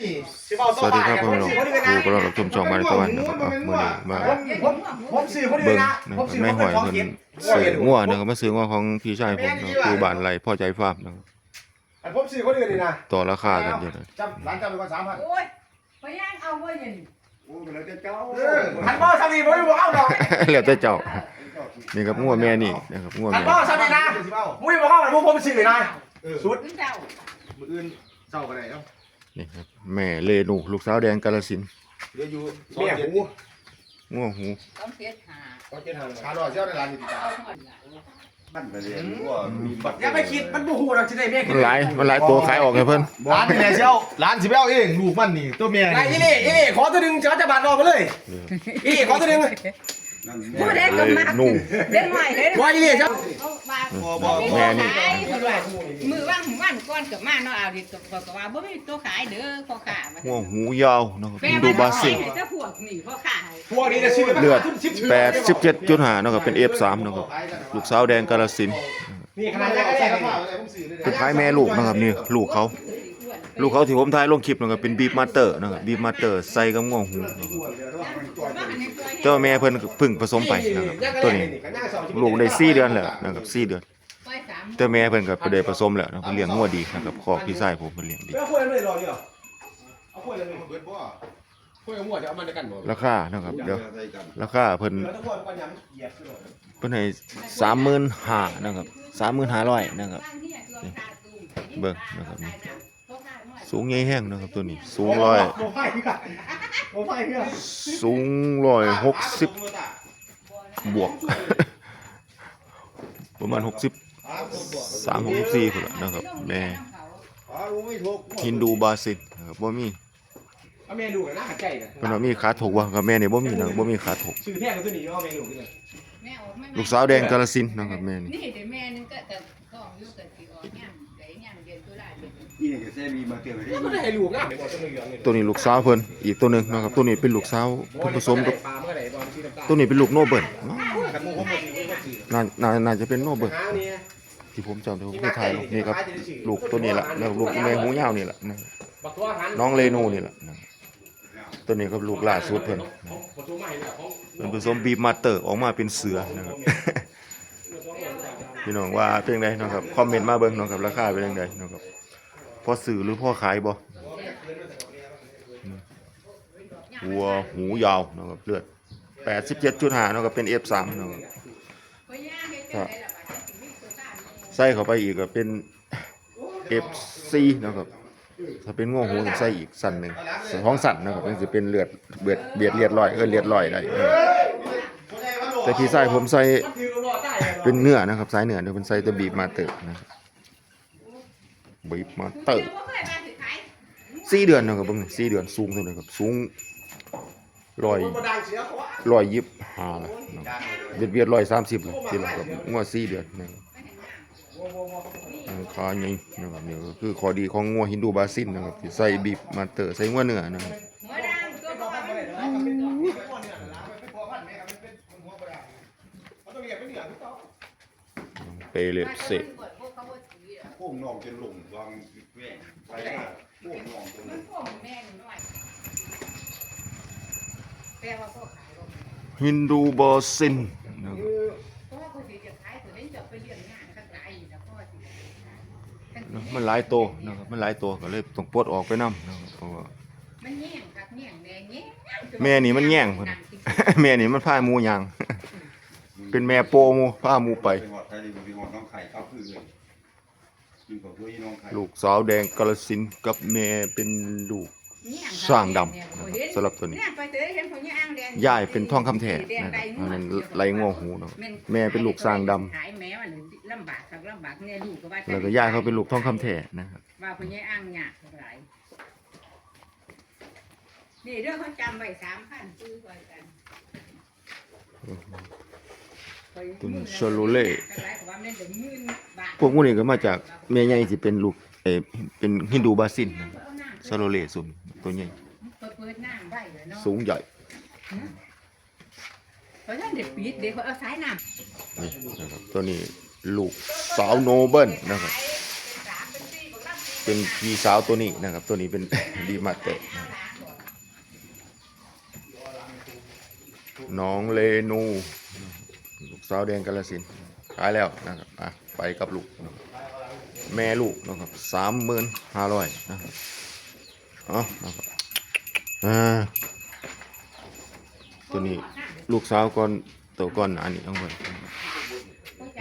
สวัสดีครับพ่อแม่น้องครูกำลังรับชมช่องมาในตะวันนะครับอะมื่อนี้มาผมผมซื้อคนเบิ้อื่งนนะนะผครัมบซื้อแม่คนหอื่อนยของเพิ่นกินซื้องัวนะครับมาซื้องัวของพี่ชายผมนะคือบ้านไรพ่อใจฟาร์มนะครับผมซื้อคนอื่นนี่นะต่อราคากันอยู่นะจำร้านจำเป็นว่าสามพันโอ้ยพยางเอาไว้ยันหันบ่สามีผมไม่บอกเอาดอกแล้วแต่เจ้านี่ครับงัวแม่นี่นะครับงัวหันแม่บ่สามีนะมุ้ยบอกเอาผมผมซื้อนะสุดขึ้นเจ้ามืออื่นเศร้ากันไหนเนาะ นี่ครับ แม่เลนูลูกสาวแดงกาลสินธุ์เดี๋ยวอยู่สองแม่เจ็ดหูงัวหูต้องเสียหาสองเจ็ดห้าขาดอยเจ้าในร้านนี่จ้าเอาหมดละบ้านไปเรียนว่ามีบัตรอย่าไปคิดมันบูฮูเราจะได้แม่มันหลายมันหลายตัวขายออกให้เพิ่นร้านนี่แม่เจ้าร้านสิเบ้าเองลูกมันนี่ตัวแม่ไอ้ยี่นี่ยี่นี่ขอตัวหนึ่งจะจะบาดรอมาเลยยี่นี่ขอตัวหนึ่ง ผู้ใดก็มาเล่นใหม่เล่นว่ายี่นี่ครับแม่นี่มือว่างว่างก้อนกับมาเนาะเอาดิตัวก็ว่าบ่มีตัวขายเด้อพ่อค้างัวหูยาวนะครับแปลอินว่าโดบาซิลเจ้าพวกนี่พ่อค้าพวกนี้จะซื้อเลือด87.5นะครับเป็น F3 นะครับลูกสาวแดงกาลสินธุ์นี่ขนาดแรกก็ได้ครับเป็นคล้ายแม่ลูกนะครับนี่ลูกเขา ลูกเขาที่ผมถ่ายลงคลิปนะครับเป็นบีบมาสเตอร์นะครับบีบมาสเตอร์ใส่กับงวงหูนะครับเจ้าแม่เพิ่นเพึ่งผสมไปนะครับตัวนี้ลูกได้4เดือนแล้วนะครับ4เดือนเจ้าแม่เพิ่นก็ได้ผสมแล้วนะเพิ่นเลี้ยงงัวดีนะครับขอบพี่ชายผมเพิ่นเลี้ยงดีไม่เอาคุยเลยรอนี่ยเอาคุยเลยเบิดบ่คุยกับหมวจะเอามันด้วยกันหมดราคานะครับเดี๋ยวใส่กันราคาเพิ่นแล้วทุกคนปัญญาเหยียบสุดเพิ่นให้35,000นะครับ35,500นะครับเบิ่งนะครับ สูงใหญ่แห้งนะครับตัวนี้ สูงร้อยโมไฟพี่กันโมไฟพี่กันสูงร้อยหกสิบบวก ประมาณหกสิบสามหกสิบสี่พุ่นละนะครับแม่อ๋อรู้ไม่ถูกฮินดูบาซิลนะครับบ่มีเอาเมนูกันนะหัดใจกันเพิ่นว่ามีขาถกว่ากับแม่นี่บ่มีนะครับบ่มีขาถกซื้อแพงกันตัวนี้เอาเมนูกันเลยลูกสาวแดงกาลสินธุ์นะครับแม่นี่นี่เดี๋ยวแม่นึงก็จะต้องอยู่กับสิออกย่างได้ย่างเรียนตัวได้เลย นี่เนี่ยจะแซ่มีมาเกี่ได้ก็ได้ให้ลูกนะเดี๋ยวบอกตัวนึงอย่างนี้ตัวนี้ลูกสาวเพิ่นอีกตัวหนึงนะครับตัวนี้เป็นลูกสาวเพิ่นผสมกับปลาเมื่อไหร่บอลที่น้ำตาลตัวนี้เป็นลูกโนเบิร์ตกันมูเขาหมดที่ก็ซื้อน่าน่าน่าจะเป็นโนเบิร์ตหาเนี่ยที่ผมจำได้ผมเคยถ่ายลงนี่ครับลูกตัวนี้ล่ะแล้วลูกแม่หูยาวนี่ล่ะนะครับบักตัวหันน้องเลนูนี่แหละนะครับตัวนี้ครับลูกล่าสุดเพิ่นบักตัวใหม่เนี่ยของ เป็นผสมบีบมาเตอร์ออกมาเป็นเสือนะครับ พี่น้องว่าเป็นไงนาะครับคอมเมนต์มาเบิ่งเนาะครับราคาเป็นยังไงนาะครับพอซื้อหรือพ่อขายบ่วัวหูยาวเนาะครับเลือด87.5เนาะครับเป็น F3 เนาะครับใส่เข้าไปอีกก็เป็น F4 เนาะครับถ้าเป็นง้อหูใส่อีกสั่นหนึ่งท้องสั่นนะครับมันสิเป็นเลือดเบียดเบียดเลือดลอยเออเลือดลอยได้เออแต่พี่ใส่ผมใส่ เป็นเนื้อนะครับสายเนื้อเดี๋ยวเป็นไซต์บีบมาเตอร์นะครับบีบมาเตอร์สี่เดือนนะครับเบิ่งสี่เดือนสูงเท่าไหร่ครับสูงร้อยคนดังเสียเขาว่าร้อยยิบห้าละเบียดเบียดร้อยสามสิบเลยทีละครับงวดสี่เดือนนะครับขาใหญ่นะครับเนี่ก็คือข้อดีของงัวฮินดูบาซินนะครับที่ใส่บีบมาเตอร์ใส่งัวเนื้อนะครับ หัวดังตัวบ่ เปเลเซโค้งนองจนหลงวางแว่งไปมาโค้งนองจนมันพวกแม่หน่อยแปลว่าพวกขายลงฮินดูบาซินนะครับเพราะว่าคนที่จะขายตัวนี้จะไปเลี้ยงงานข้างในแล้วก็สิเนาะมันหลายตัวนะครับมันหลายตัวก็เลยต้องปลดออกไปนํนะครับเพราะว่ามันแย่งคักแย่งแน่แย่งแม่นี่มันแย่งพุ่นแม่นี่มันพาหมูยาง เป็นแม่โปหมูพาหมูไปหอดไทยดีกว่าพี่หอดน้องไข่เข้าคือเลยกินกับด้วยน้องไข่ลูกสาวแดงกาลสินธุ์กับแม่เป็นลูก สร้างดำนะครับสำหรับตัวนี้เนี่ยไปเตยเห็นคนย่างแดงยายเป็นทองคำแท้นะครับอันนั้นไหลงอหูเนาะ แม่เป็นลูกสร้างดำ ขายแม่มันลำบากครับลำบากเนี่ยลูกก็ว่าแล้วก็ยายเขาเป็นลูกทองคำแท้นะครับ ว่าคนย่างยากเท่าไหร่นี่เรื่องเขาจำไว้สามพันซื้อไว้กัน ตุนชโลเล่หลายกว่าแม่นเดี๋ยวหมื่นบาทพวกพวกนี้ก็มาจากแม่ใหญ่ที่เป็นลูกเออเป็นฮินดูบาซินนะครับชโลเล่สุนตัวใหญ่เปิดเปิดน้ำไว้เลยเนาะสูงใหญ่เพราะฉะนั้นเด็กปิดเด็กเขาเอาสายน้ำนี่นะครับตัวนี้ลูกสาวโนเบิลนะครับสามเป็นสี่บอกรับสี่เป็นพี่สาวตัวนี้นะครับ ตัวนี้เป็นดีมาเตอร์น้องเลนู ลูกสาวแดงกาลสินขายแล้วนะครับอะไปกับลูกนะครับแม่ลูกนะครับสามหมื่นห้าร้อยนะครับเอ๋อนะครับอ่าตัวนี้ลูกสาวก่อนตัวก่อนหนานี้ทั้งหมด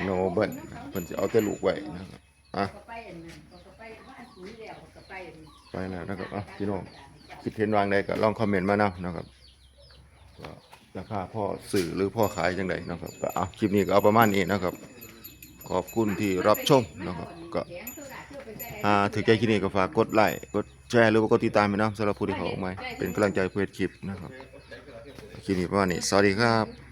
โนเบิลเพิ่นจะเอาแต่ลูกไว้นะครับอะไปนนั้นก็ไปบ้านปุ๋ยแล้วนะครับอะพี่น้องคิดเห็นวางใดก็ลองคอมเมนต์มานะนะครับ ราคาพ่อสื่อหรือพ่อขายจังไดนะครับก็อะคลิปนี้ก็เอาประมาณนี้นะครับ ขอบคุณที่รับชมนะครับก็อ่าถือใจคลิปนี้ก็ฝากกดไลค์กดแชร์หรือว่ากดติดตามไปนะสำหรับผู้ที่เขาออกมาเป็นกำลังใจเพื่อคลิปนะครับคลิปนี้ประมาณนี้สวัสดีครับ